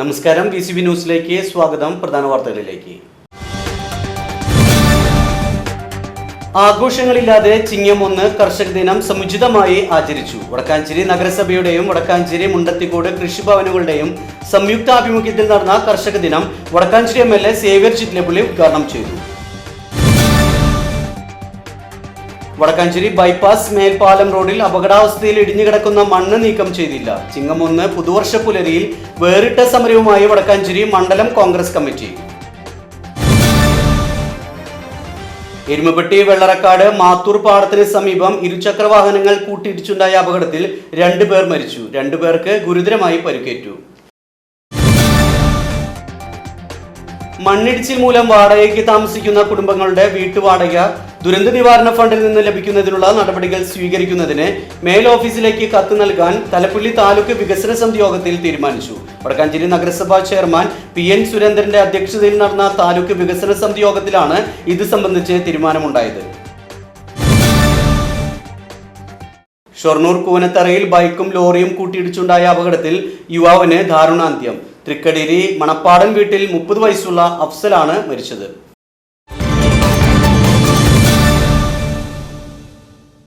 നമസ്കാരം. V C B ന്യൂസിലേക്ക് സ്വാഗതം. പ്രധാന വാർത്തകളിലേക്ക്. ആഘോഷങ്ങളില്ലാതെ ചിങ്ങം ഒന്ന് കർഷക ദിനം സമുചിതമായി ആചരിച്ചു. വടക്കാഞ്ചേരി നഗരസഭയുടെയും വടക്കാഞ്ചേരി മുണ്ടത്തിക്കോട് കൃഷിഭവനുകളുടെയും സംയുക്ത ആഭിമുഖ്യത്തിൽ നടന്ന കർഷക ദിനം Wadakkanchery M L A Xavier Chittilappilly ഉദ്ഘാടനം ചെയ്തു. വടക്കാഞ്ചേരി ബൈപ്പാസ് മേൽപ്പാലം റോഡിൽ അപകടാവസ്ഥയിൽ ഇടിഞ്ഞുകിടക്കുന്ന മണ്ണ് നീക്കം ചെയ്തില്ല. ചിങ്ങം ഒന്ന് പുതുവർഷ പുലരിയിൽ വേറിട്ട സമരവുമായി വടക്കാഞ്ചേരി മണ്ഡലം കോൺഗ്രസ് കമ്മിറ്റി. എരുമപ്പെട്ടി വെള്ളറക്കാട് മാത്തൂർ പാടത്തിന് സമീപം ഇരുചക്ര വാഹനങ്ങൾ കൂട്ടിയിടിച്ചുണ്ടായ അപകടത്തിൽ രണ്ടുപേർ മരിച്ചു. രണ്ടുപേർക്ക് ഗുരുതരമായി പരിക്കേറ്റു. മണ്ണിടിച്ചിൽ മൂലം വാടകയ്ക്ക് താമസിക്കുന്ന കുടുംബങ്ങളുടെ വീട്ടുവാടക ദുരന്ത നിവാരണ ഫണ്ടിൽ നിന്ന് ലഭിക്കുന്നതിനുള്ള നടപടികൾ സ്വീകരിക്കുന്നതിന് മേൽ ഓഫീസിലേക്ക് കത്ത് നൽകാൻ തലപ്പുള്ളി താലൂക്ക് വികസന സമിതി യോഗത്തിൽ തീരുമാനിച്ചു. വടക്കാഞ്ചേരി നഗരസഭാ ചെയർമാൻ പി എൻ സുരേന്ദ്രന്റെ അധ്യക്ഷതയിൽ നടന്ന താലൂക്ക് വികസന സമിതി യോഗത്തിലാണ് ഇത് സംബന്ധിച്ച് തീരുമാനമുണ്ടായത്. ഷൊർണൂർ കൂനത്തറയിൽ ബൈക്കും ലോറിയും കൂട്ടിയിടിച്ചുണ്ടായ അപകടത്തിൽ യുവാവിന് ദാരുണാന്ത്യം. തൃക്കടേരി മണപ്പാടൻ വീട്ടിൽ മുപ്പത് വയസ്സുള്ള അഫ്സലാണ് മരിച്ചത്.